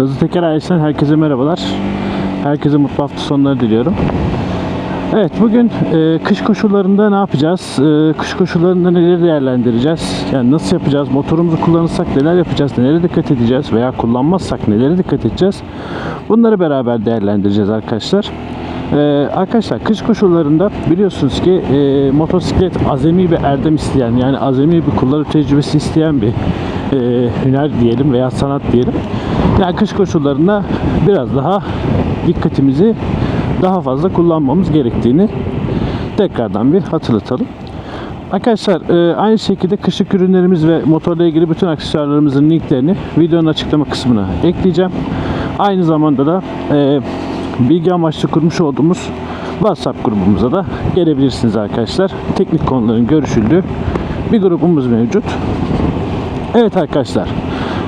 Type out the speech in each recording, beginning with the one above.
Hızlı Teker ailesinden herkese merhabalar. Herkese mutlu hafta sonları diliyorum. Evet bugün e, kış koşullarında ne yapacağız? E, kış koşullarında neleri değerlendireceğiz? Yani nasıl yapacağız? Motorumuzu kullanırsak neler yapacağız? Nelere dikkat edeceğiz? Veya kullanmazsak nelere dikkat edeceğiz? Bunları beraber değerlendireceğiz arkadaşlar. E, arkadaşlar kış koşullarında biliyorsunuz ki e, motosiklet azami bir erdem isteyen yani azami bir kullanım tecrübesi isteyen bir e, hüner diyelim veya sanat diyelim. Yani kış koşullarında biraz daha dikkatimizi daha fazla kullanmamız gerektiğini tekrardan bir hatırlatalım. Arkadaşlar e, aynı şekilde kışlık ürünlerimiz ve motorla ilgili bütün aksesuarlarımızın linklerini videonun açıklama kısmına ekleyeceğim. Aynı zamanda da e, bilgi amaçlı kurmuş olduğumuz WhatsApp grubumuza da gelebilirsiniz arkadaşlar. Teknik konuların görüşüldüğü bir grubumuz mevcut. Evet arkadaşlar.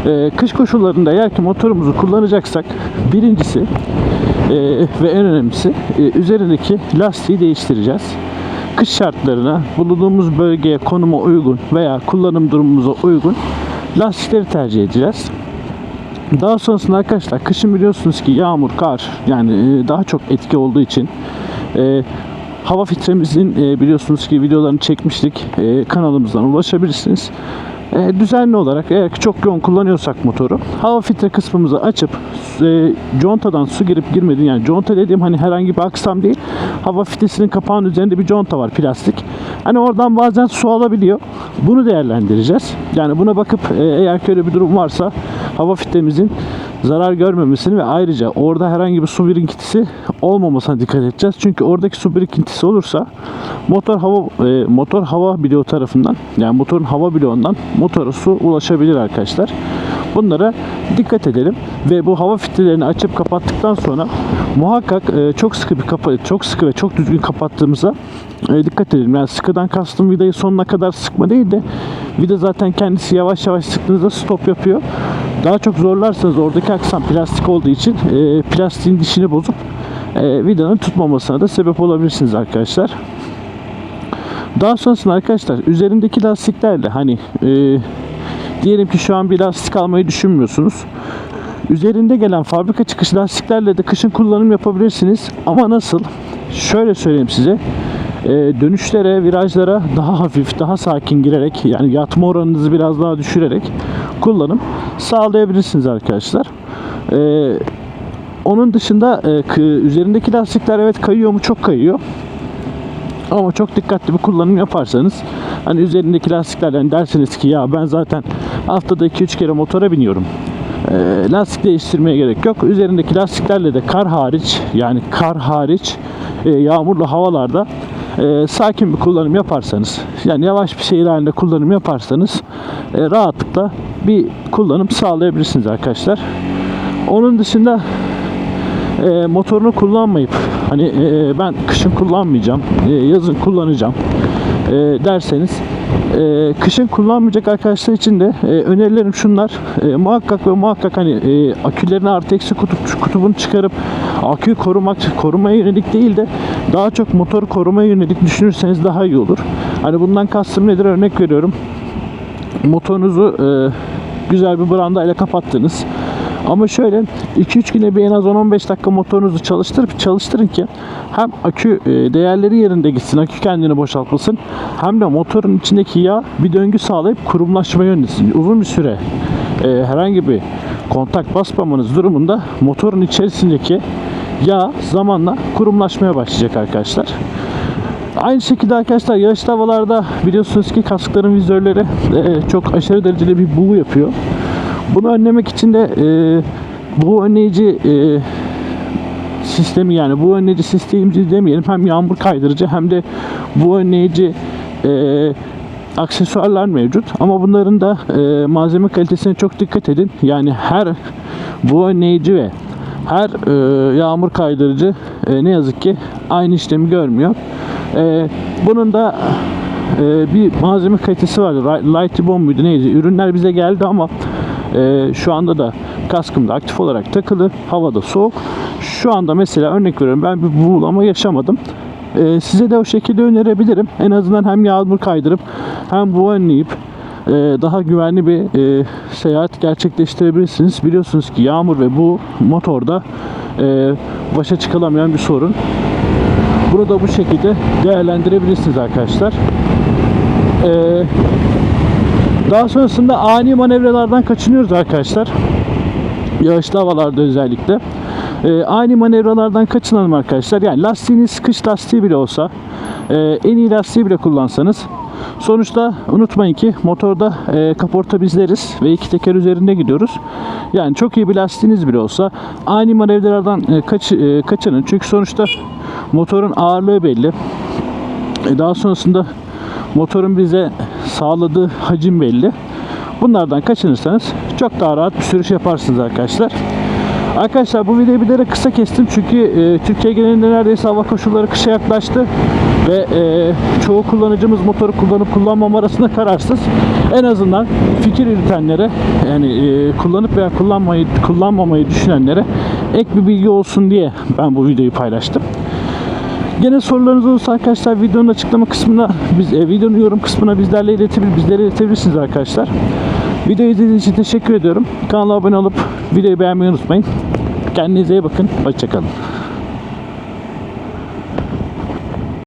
E, kış koşullarında eğer ki motorumuzu kullanacaksak birincisi e, ve en önemlisi e, üzerindeki lastiği değiştireceğiz. Kış şartlarına, bulunduğumuz bölgeye, konuma uygun veya kullanım durumumuza uygun lastikleri tercih edeceğiz. Daha sonrasında arkadaşlar kışın biliyorsunuz ki yağmur, kar yani e, daha çok etki olduğu için e, hava filtremizin e, biliyorsunuz ki videolarını çekmiştik. E, kanalımızdan ulaşabilirsiniz. E, düzenli olarak eğer ki çok yoğun kullanıyorsak motoru hava filtre kısmımızı açıp e, contadan su girip girmediğini yani conta dediğim hani herhangi bir aksam değil hava filtresinin kapağının üzerinde bir conta var plastik. Hani oradan bazen su alabiliyor. Bunu değerlendireceğiz. Yani buna bakıp e, eğer ki öyle bir durum varsa hava filtremizin zarar görmemesini ve ayrıca orada herhangi bir su birikintisi olmamasına dikkat edeceğiz. Çünkü oradaki su birikintisi olursa motor hava e, motor hava bloğu tarafından yani motorun hava bloğundan motora su ulaşabilir arkadaşlar. Bunlara dikkat edelim ve bu hava filtrelerini açıp kapattıktan sonra muhakkak e, çok sıkı bir kapa çok sıkı ve çok düzgün kapattığımıza e, dikkat edelim. Yani sıkıdan kastım vidayı sonuna kadar sıkma değil de vida zaten kendisi yavaş yavaş sıktığınızda stop yapıyor. Daha çok zorlarsanız oradaki aksam plastik olduğu için e, plastiğin dişini bozup e, vidanın tutmamasına da sebep olabilirsiniz arkadaşlar. Daha sonrasında arkadaşlar üzerindeki lastiklerle hani e, diyelim ki şu an bir lastik almayı düşünmüyorsunuz. Üzerinde gelen fabrika çıkış lastiklerle de kışın kullanım yapabilirsiniz. Ama nasıl? Şöyle söyleyeyim size. E, dönüşlere, virajlara daha hafif, daha sakin girerek yani yatma oranınızı biraz daha düşürerek kullanım sağlayabilirsiniz arkadaşlar. E, onun dışında e, üzerindeki lastikler evet kayıyor mu? Çok kayıyor. Ama çok dikkatli bir kullanım yaparsanız hani üzerindeki lastiklerden dersiniz ki ya ben zaten haftada 2-3 kere motora biniyorum. Ee, lastik değiştirmeye gerek yok. Üzerindeki lastiklerle de kar hariç yani kar hariç e, yağmurlu havalarda e, sakin bir kullanım yaparsanız yani yavaş bir şehir halinde kullanım yaparsanız e, rahatlıkla bir kullanım sağlayabilirsiniz arkadaşlar. Onun dışında e, motorunu kullanmayıp hani e, ben kışın kullanmayacağım, e, yazın kullanacağım e, derseniz e, kışın kullanmayacak arkadaşlar için de e, önerilerim şunlar. E, muhakkak ve muhakkak hani e, akülerini artı eksi kutup, kutubunu çıkarıp aküyü korumak korumaya yönelik değil de daha çok motoru korumaya yönelik düşünürseniz daha iyi olur. Hani bundan kastım nedir örnek veriyorum. Motorunuzu e, güzel bir brandayla kapattınız. Ama şöyle 2-3 güne bir en az 10-15 dakika motorunuzu çalıştırıp çalıştırın ki hem akü e, değerleri yerinde gitsin, akü kendini boşaltmasın hem de motorun içindeki yağ bir döngü sağlayıp kurumlaşmayı önlesin. Uzun bir süre e, herhangi bir kontak basmamanız durumunda motorun içerisindeki yağ zamanla kurumlaşmaya başlayacak arkadaşlar. Aynı şekilde arkadaşlar yağışlı havalarda biliyorsunuz ki kaskların vizörleri e, çok aşırı derecede bir buğu yapıyor. Bunu önlemek için de e, bu önleyici e, sistemi yani bu önleyici sistemi demeyelim hem yağmur kaydırıcı hem de bu önleyici e, aksesuarlar mevcut ama bunların da e, malzeme kalitesine çok dikkat edin. Yani her bu önleyici ve her e, yağmur kaydırıcı e, ne yazık ki aynı işlemi görmüyor. E, bunun da e, bir malzeme kalitesi vardı. Lighty Bomb muydu neydi? Ürünler bize geldi ama e, şu anda da kaskımda aktif olarak takılı. Havada soğuk. Şu anda mesela örnek veriyorum ben bir buğulama yaşamadım. E, size de o şekilde önerebilirim. En azından hem yağmur kaydırıp hem bu önleyip daha güvenli bir e, seyahat gerçekleştirebilirsiniz. Biliyorsunuz ki yağmur ve bu motorda e, başa çıkılamayan bir sorun. Bunu da bu şekilde değerlendirebilirsiniz arkadaşlar. E, daha sonrasında ani manevralardan kaçınıyoruz arkadaşlar. Yağışlı havalarda özellikle. Ee, ani manevralardan kaçınalım arkadaşlar. Yani lastiğiniz kış lastiği bile olsa, e, en iyi lastiği bile kullansanız sonuçta unutmayın ki motorda e, kaporta bizleriz ve iki teker üzerinde gidiyoruz. Yani çok iyi bir lastiğiniz bile olsa ani manevralardan e, kaç, e, kaçının. Çünkü sonuçta motorun ağırlığı belli. E, daha sonrasında motorun bize sağladığı hacim belli. Bunlardan kaçınırsanız çok daha rahat bir sürüş yaparsınız arkadaşlar. Arkadaşlar bu videoyu bilerek kısa kestim çünkü e, Türkiye genelinde neredeyse hava koşulları kışa yaklaştı ve e, çoğu kullanıcımız motoru kullanıp kullanmama arasında kararsız. En azından fikir yürütenlere yani e, kullanıp veya kullanmayı kullanmamayı düşünenlere ek bir bilgi olsun diye ben bu videoyu paylaştım. Gene sorularınız olursa arkadaşlar videonun açıklama kısmına, biz, e, videonun yorum kısmına bizlerle iletebilir, bizlere iletebilirsiniz arkadaşlar. Videoyu izlediğiniz için teşekkür ediyorum. Kanala abone olup videoyu beğenmeyi unutmayın. Kendinize iyi bakın. Hoşçakalın.